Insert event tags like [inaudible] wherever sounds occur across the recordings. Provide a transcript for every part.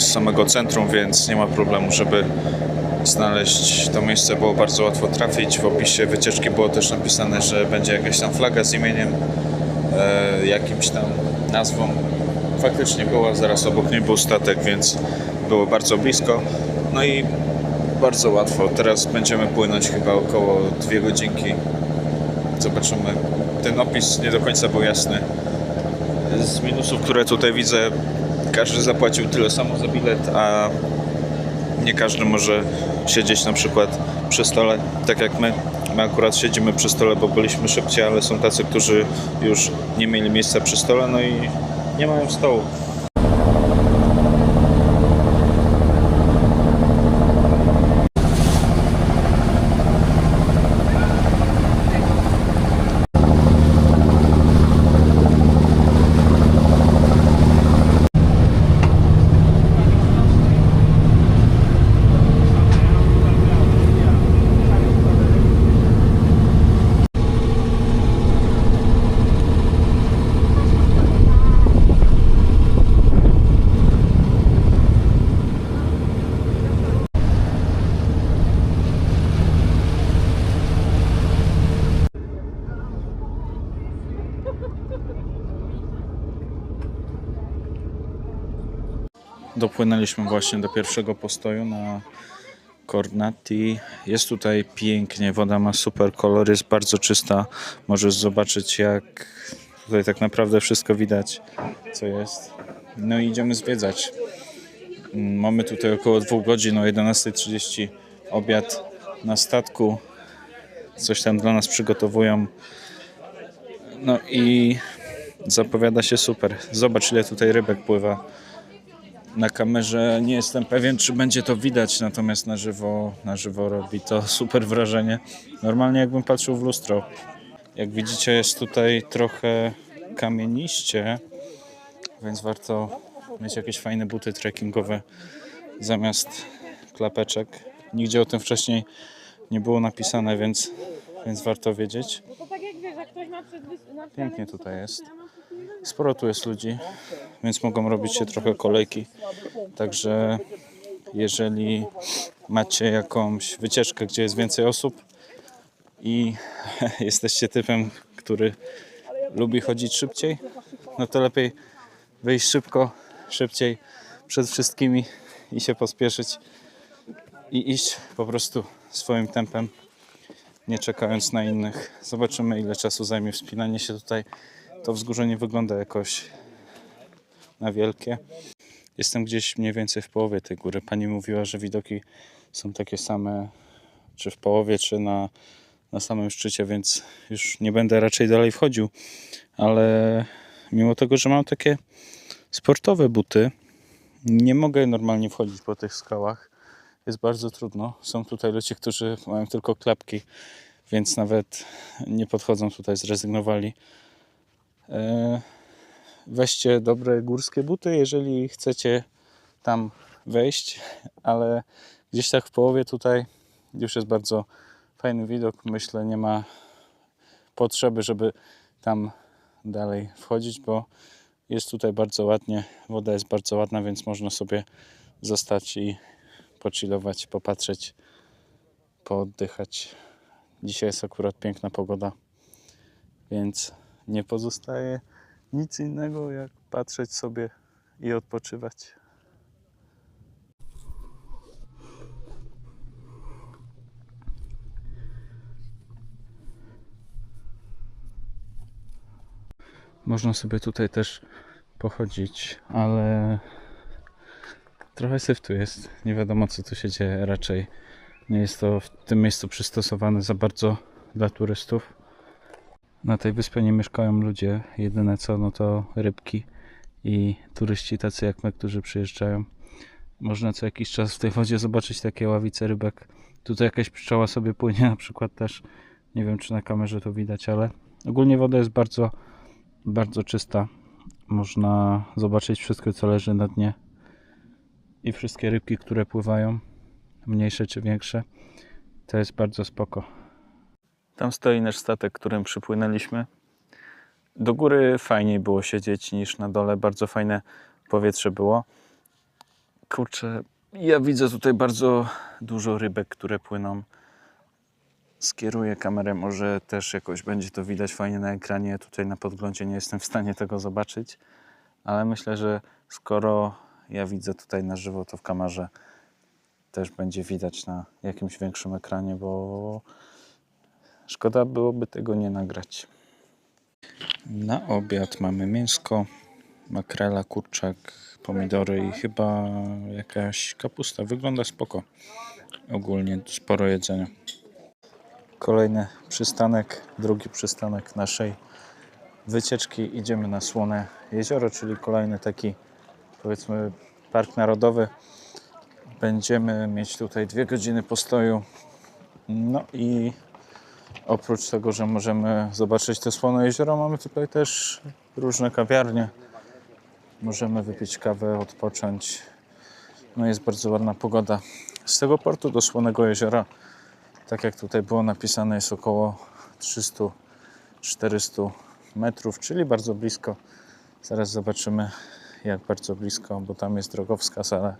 z samego centrum, więc nie ma problemu, żeby znaleźć to miejsce. Było bardzo łatwo trafić. W opisie wycieczki było też napisane, że będzie jakaś tam flaga z imieniem, e, jakimś tam nazwą. Faktycznie była, zaraz obok niej był statek, więc było bardzo blisko. No i bardzo łatwo. Teraz będziemy płynąć chyba około dwie godzinki. Zobaczymy. Ten opis nie do końca był jasny. Z minusów, które tutaj widzę, każdy zapłacił tyle samo za bilet, a nie każdy może siedzieć na przykład przy stole, tak jak my. My akurat siedzimy przy stole, bo byliśmy szybciej, ale są tacy, którzy już nie mieli miejsca przy stole, no i nie mają stołu. Dopłynęliśmy właśnie do pierwszego postoju na Cornati. Jest tutaj pięknie, woda ma super kolor, jest bardzo czysta. Możesz zobaczyć jak tutaj tak naprawdę wszystko widać, co jest. No i idziemy zwiedzać. Mm, Mamy tutaj około dwóch godzin, o 11.30 obiad na statku. Coś tam dla nas przygotowują. No i zapowiada się super. Zobacz ile tutaj rybek pływa na kamerze nie jestem pewien, czy będzie to widać, natomiast na żywo, na żywo robi to [laughs] super wrażenie. Normalnie jakbym patrzył w lustro. Jak widzicie jest tutaj trochę kamieniście, więc warto mieć jakieś fajne buty trekkingowe zamiast klapeczek. Nigdzie o tym wcześniej nie było napisane, więc, więc warto wiedzieć. To tak Pięknie tutaj jest. Sporo tu jest ludzi, więc mogą robić się trochę kolejki. Także jeżeli macie jakąś wycieczkę, gdzie jest więcej osób i [laughs] jesteście typem, który lubi chodzić szybciej, no to lepiej wyjść szybko, szybciej przed wszystkimi i się pospieszyć i iść po prostu swoim tempem nie czekając na innych. Zobaczymy, ile czasu zajmie wspinanie się tutaj. To wzgórze nie wygląda jakoś na wielkie. Jestem gdzieś mniej więcej w połowie tej góry. Pani mówiła, że widoki są takie same, czy w połowie, czy na, na samym szczycie, więc już nie będę raczej dalej wchodził. Ale mimo tego, że mam takie sportowe buty, nie mogę normalnie wchodzić po tych skałach. Jest bardzo trudno. Są tutaj ludzie, którzy mają tylko klapki, więc nawet nie podchodzą tutaj, zrezygnowali. E, Weźcie dobre górskie buty, jeżeli chcecie tam wejść, ale gdzieś tak w połowie tutaj już jest bardzo fajny widok. Myślę, nie ma potrzeby, żeby tam dalej wchodzić, bo jest tutaj bardzo ładnie. Woda jest bardzo ładna, więc można sobie zostać i pochillować, popatrzeć, pooddychać. Dzisiaj jest akurat piękna pogoda, więc nie pozostaje nic innego jak patrzeć sobie i odpoczywać. Można sobie tutaj też pochodzić, ale trochę syf tu jest. Nie wiadomo co tu się dzieje raczej. Nie jest to w tym miejscu przystosowane za bardzo dla turystów. Na tej wyspie nie mieszkają ludzie. Jedyne co, no to rybki i turyści tacy jak my, którzy przyjeżdżają. Można co jakiś czas w tej wodzie zobaczyć takie ławice rybek. Tutaj jakaś pszczoła sobie płynie na przykład też. Nie wiem czy na kamerze to widać, ale ogólnie woda jest bardzo, bardzo czysta. Można zobaczyć wszystko co leży na dnie. I wszystkie rybki, które pływają, mniejsze czy większe. To jest bardzo spoko. Tam stoi nasz statek, którym przypłynęliśmy. Do góry fajniej było siedzieć niż na dole. Bardzo fajne powietrze było. Kurczę, ja widzę tutaj bardzo dużo rybek, które płyną. Skieruję kamerę, może też jakoś będzie to widać fajnie na ekranie. Tutaj na podglądzie nie jestem w stanie tego zobaczyć, ale myślę, że skoro ja widzę tutaj na żywo, to w kamerze też będzie widać na jakimś większym ekranie, bo szkoda byłoby tego nie nagrać. Na obiad mamy mięsko, makrela, kurczak, pomidory i chyba jakaś kapusta. Wygląda spoko. Ogólnie sporo jedzenia. Kolejny przystanek, drugi przystanek naszej wycieczki. Idziemy na Słone Jezioro, czyli kolejny taki powiedzmy park narodowy. Będziemy mieć tutaj dwie godziny postoju. No i oprócz tego, że możemy zobaczyć te Słone Jezioro, mamy tutaj też różne kawiarnie. Możemy wypić kawę, odpocząć. No jest bardzo ładna pogoda. Z tego portu do Słonego Jeziora, tak jak tutaj było napisane, jest około 300-400 metrów, czyli bardzo blisko. Zaraz zobaczymy, jak bardzo blisko, bo tam jest drogowskaz, ale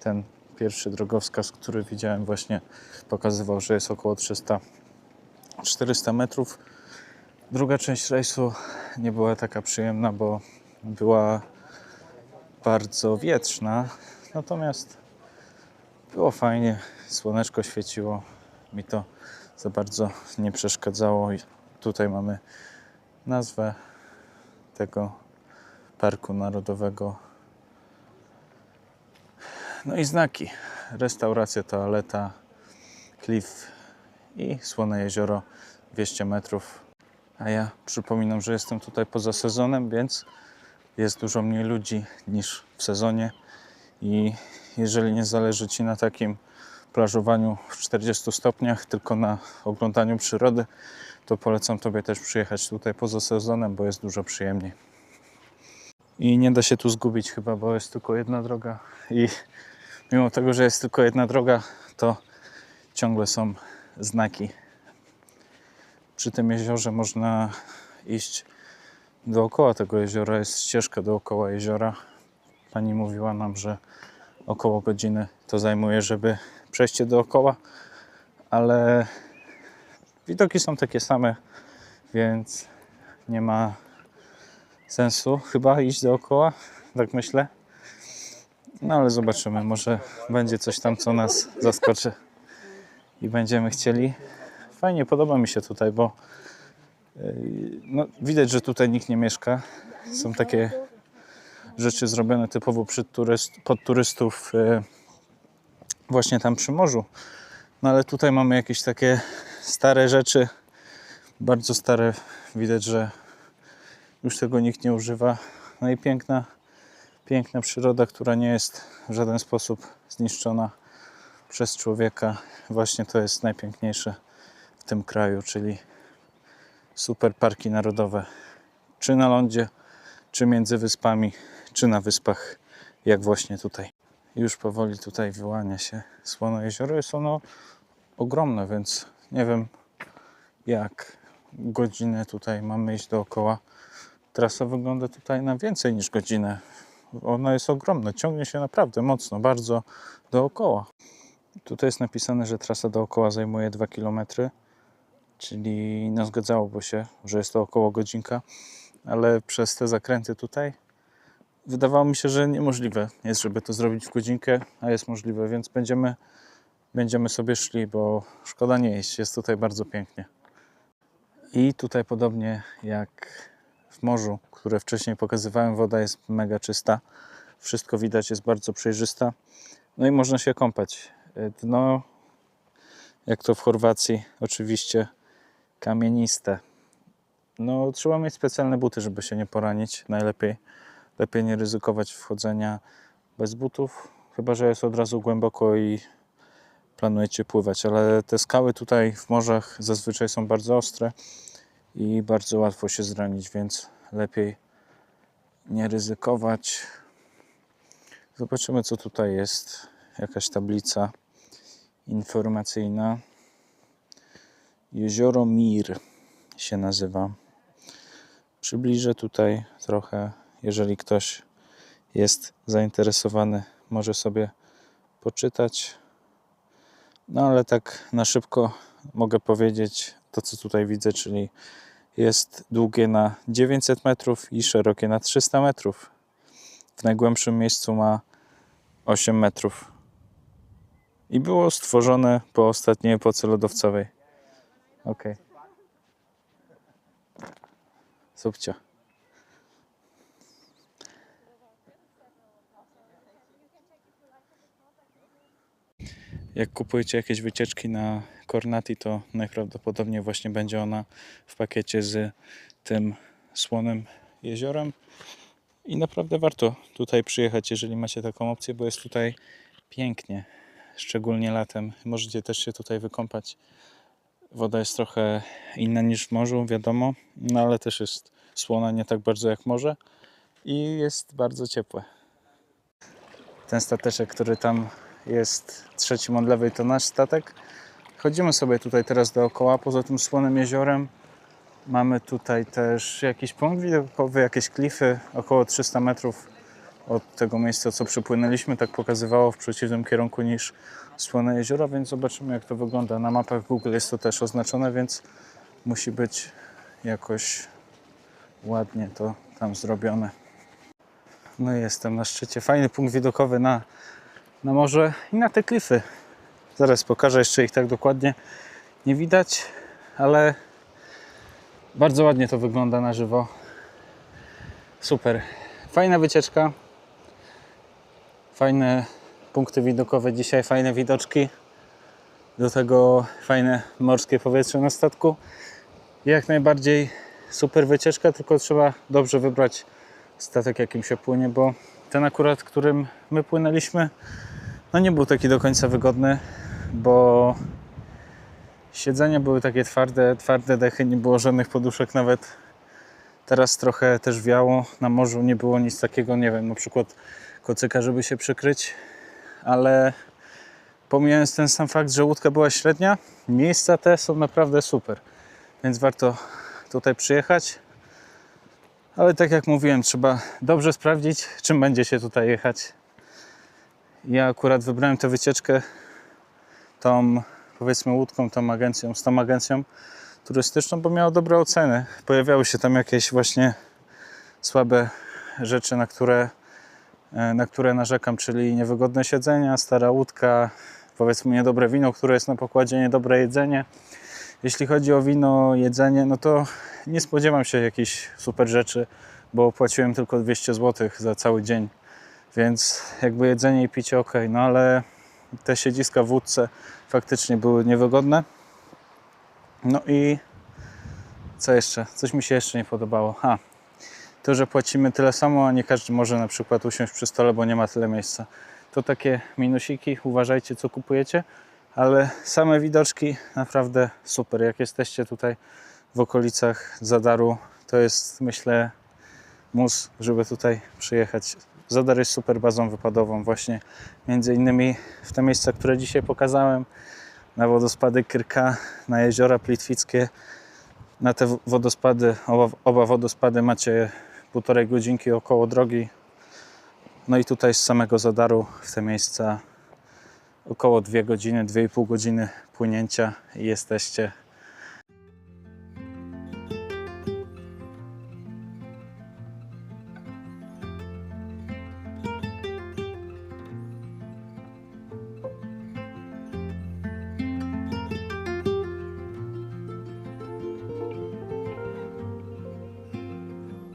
ten pierwszy drogowskaz, który widziałem właśnie pokazywał, że jest około 300-400 metrów. Druga część rejsu nie była taka przyjemna, bo była bardzo wietrzna, natomiast było fajnie, słoneczko świeciło, mi to za bardzo nie przeszkadzało. I tutaj mamy nazwę tego parku narodowego. No i znaki. Restauracja, toaleta, klif i Słone Jezioro 200 metrów. A ja przypominam, że jestem tutaj poza sezonem, więc jest dużo mniej ludzi niż w sezonie i jeżeli nie zależy Ci na takim plażowaniu w 40 stopniach, tylko na oglądaniu przyrody, to polecam Tobie też przyjechać tutaj poza sezonem, bo jest dużo przyjemniej. I nie da się tu zgubić chyba, bo jest tylko jedna droga i mimo tego, że jest tylko jedna droga, to ciągle są znaki. Przy tym jeziorze można iść dookoła tego jeziora jest ścieżka dookoła jeziora. Pani mówiła nam, że około godziny to zajmuje, żeby przejście dookoła, ale widoki są takie same, więc nie ma sensu chyba iść dookoła, tak myślę. No ale zobaczymy, może będzie coś tam, co nas zaskoczy i będziemy chcieli. Fajnie, podoba mi się tutaj, bo no, widać, że tutaj nikt nie mieszka. Są takie rzeczy zrobione typowo turyst, pod turystów e, właśnie tam przy morzu. No ale tutaj mamy jakieś takie stare rzeczy, bardzo stare. Widać, że już tego nikt nie używa. No i piękna, piękna przyroda, która nie jest w żaden sposób zniszczona przez człowieka. Właśnie to jest najpiękniejsze w tym kraju, czyli super parki narodowe, czy na lądzie, czy między wyspami, czy na wyspach, jak właśnie tutaj. Już powoli tutaj wyłania się Słono Jezioro. Jest ono ogromne, więc nie wiem jak godzinę tutaj mamy iść dookoła. Trasa wygląda tutaj na więcej niż godzinę. Ona jest ogromna, ciągnie się naprawdę mocno, bardzo dookoła. Tutaj jest napisane, że trasa dookoła zajmuje 2 km czyli no zgadzałoby się, że jest to około godzinka, ale przez te zakręty tutaj wydawało mi się, że niemożliwe jest, żeby to zrobić w godzinkę, a jest możliwe, więc będziemy, będziemy sobie szli, bo szkoda nie iść, jest tutaj bardzo pięknie. I tutaj podobnie jak w morzu, które wcześniej pokazywałem, woda jest mega czysta, wszystko widać, jest bardzo przejrzysta, no i można się kąpać. Dno, jak to w Chorwacji, oczywiście kamieniste. No, trzeba mieć specjalne buty, żeby się nie poranić. Najlepiej lepiej nie ryzykować wchodzenia bez butów, chyba że jest od razu głęboko i planujecie pływać. Ale te skały tutaj w morzach zazwyczaj są bardzo ostre i bardzo łatwo się zranić, więc lepiej nie ryzykować. Zobaczymy, co tutaj jest. Jakaś tablica informacyjna. Jezioro Mir się nazywa. Przybliżę tutaj trochę, jeżeli ktoś jest zainteresowany, może sobie poczytać. No ale tak na szybko mogę powiedzieć to, co tutaj widzę, czyli jest długie na 900 metrów i szerokie na 300 metrów. W najgłębszym miejscu ma 8 metrów. I było stworzone po ostatniej epoce lodowcowej. Ok. Subcia. Jak kupujecie jakieś wycieczki na Kornati, to najprawdopodobniej właśnie będzie ona w pakiecie z tym słonym jeziorem. I naprawdę warto tutaj przyjechać, jeżeli macie taką opcję, bo jest tutaj pięknie, szczególnie latem. Możecie też się tutaj wykąpać. Woda jest trochę inna niż w morzu, wiadomo, no ale też jest słona nie tak bardzo jak morze i jest bardzo ciepłe. Ten stateczek, który tam jest trzecim od lewej, to nasz statek. Chodzimy sobie tutaj teraz dookoła, poza tym słonym jeziorem. Mamy tutaj też jakiś punkt widokowy, jakieś klify, około 300 metrów od tego miejsca, co przypłynęliśmy. Tak pokazywało w przeciwnym kierunku niż Słone Jezioro, więc zobaczymy jak to wygląda. Na mapach Google jest to też oznaczone, więc musi być jakoś ładnie to tam zrobione. No i jestem na szczycie. Fajny punkt widokowy na, na morze i na te klify. Zaraz pokażę jeszcze ich tak dokładnie. Nie widać, ale bardzo ładnie to wygląda na żywo. Super. Fajna wycieczka. Fajne punkty widokowe dzisiaj, fajne widoczki. Do tego fajne morskie powietrze na statku. Jak najbardziej super wycieczka, tylko trzeba dobrze wybrać statek, jakim się płynie, bo ten akurat, którym my płynęliśmy, no nie był taki do końca wygodny, bo siedzenia były takie twarde, twarde dechy, nie było żadnych poduszek nawet. Teraz trochę też wiało, na morzu nie było nic takiego, nie wiem, na przykład kocyka, żeby się przykryć, ale pomijając ten sam fakt, że łódka była średnia, miejsca te są naprawdę super, więc warto tutaj przyjechać. Ale tak jak mówiłem, trzeba dobrze sprawdzić, czym będzie się tutaj jechać. Ja akurat wybrałem tę wycieczkę tą, powiedzmy, łódką, tą agencją, z tą agencją turystyczną, bo miała dobre oceny. Pojawiały się tam jakieś właśnie słabe rzeczy, na które, na które narzekam, czyli niewygodne siedzenia, stara łódka, powiedzmy niedobre wino, które jest na pokładzie, niedobre jedzenie. Jeśli chodzi o wino, jedzenie, no to nie spodziewam się jakichś super rzeczy, bo płaciłem tylko 200 zł za cały dzień, więc jakby jedzenie i picie ok, no ale te siedziska w wódce faktycznie były niewygodne. No i co jeszcze? Coś mi się jeszcze nie podobało. Ha, to, że płacimy tyle samo, a nie każdy może na przykład usiąść przy stole, bo nie ma tyle miejsca. To takie minusiki, uważajcie co kupujecie, ale same widoczki naprawdę super. Jak jesteście tutaj w okolicach Zadaru, to jest myślę mus, żeby tutaj przyjechać. Zadar jest super bazą wypadową właśnie między innymi w te miejsca, które dzisiaj pokazałem, na wodospady Kyrka, na jeziora Plitwickie. Na te wodospady, oba, oba wodospady macie półtorej godzinki około drogi. No i tutaj z samego Zadaru w te miejsca około 2 godziny, 2,5 godziny płynięcia i jesteście